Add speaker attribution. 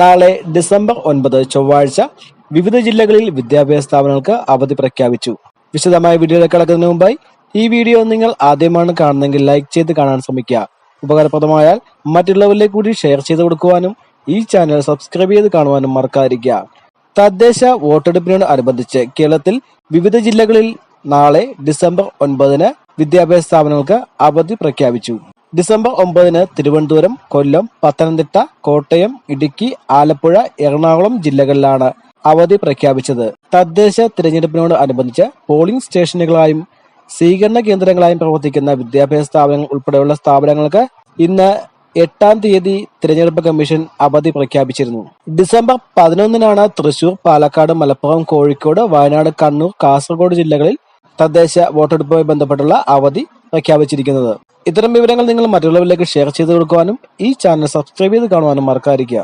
Speaker 1: നാളെ ഡിസംബർ ഒൻപത് ചൊവ്വാഴ്ച വിവിധ ജില്ലകളിൽ വിദ്യാഭ്യാസ സ്ഥാപനങ്ങൾക്ക് അവധി പ്രഖ്യാപിച്ചു. വിശദമായ വീഡിയോ കടക്കുന്നതിന് മുമ്പായി ഈ വീഡിയോ നിങ്ങൾ ആദ്യമാണ് കാണുന്നെങ്കിൽ ലൈക്ക് ചെയ്ത് കാണാൻ ശ്രമിക്കുക. ഉപകാരപ്രദമായാൽ മറ്റുള്ളവരിലേക്ക് കൂടി ഷെയർ ചെയ്ത് കൊടുക്കുവാനും ഈ ചാനൽ സബ്സ്ക്രൈബ് ചെയ്ത് കാണുവാനും മറക്കാതിരിക്കുക. തദ്ദേശ വോട്ടെടുപ്പിനോട് അനുബന്ധിച്ച് കേരളത്തിൽ വിവിധ ജില്ലകളിൽ നാളെ ഡിസംബർ ഒൻപതിന് വിദ്യാഭ്യാസ സ്ഥാപനങ്ങൾക്ക് അവധി പ്രഖ്യാപിച്ചു. ഡിസംബർ ഒമ്പതിന് തിരുവനന്തപുരം കൊല്ലം പത്തനംതിട്ട കോട്ടയം ഇടുക്കി ആലപ്പുഴ എറണാകുളം ജില്ലകളിലാണ് അവധി പ്രഖ്യാപിച്ചത്. തദ്ദേശ തിരഞ്ഞെടുപ്പിനോട് അനുബന്ധിച്ച് പോളിംഗ് സ്റ്റേഷനുകളായും സ്വീകരണ കേന്ദ്രങ്ങളായും പ്രവർത്തിക്കുന്ന വിദ്യാഭ്യാസ സ്ഥാപനങ്ങൾ ഉൾപ്പെടെയുള്ള സ്ഥാപനങ്ങൾക്ക് ഇന്ന് എട്ടാം തീയതി തിരഞ്ഞെടുപ്പ് കമ്മീഷൻ അവധി പ്രഖ്യാപിച്ചിരുന്നു. ഡിസംബർ പതിനൊന്നിനാണ് തൃശൂർ പാലക്കാട് മലപ്പുറം കോഴിക്കോട് വയനാട് കണ്ണൂർ കാസർഗോഡ് ജില്ലകളിൽ തദ്ദേശ വോട്ടെടുപ്പുമായി ബന്ധപ്പെട്ടുള്ള അവധി പ്രഖ്യാപിച്ചിരിക്കുന്നത്. ഇത്തരം വിവരങ്ങൾ നിങ്ങൾ മറ്റുള്ളവരിലേക്ക് ഷെയർ ചെയ്ത് കൊടുക്കുവാനും ഈ ചാനൽ സബ്സ്ക്രൈബ് ചെയ്ത് കാണുവാനും മറക്കാതിരിക്കുക.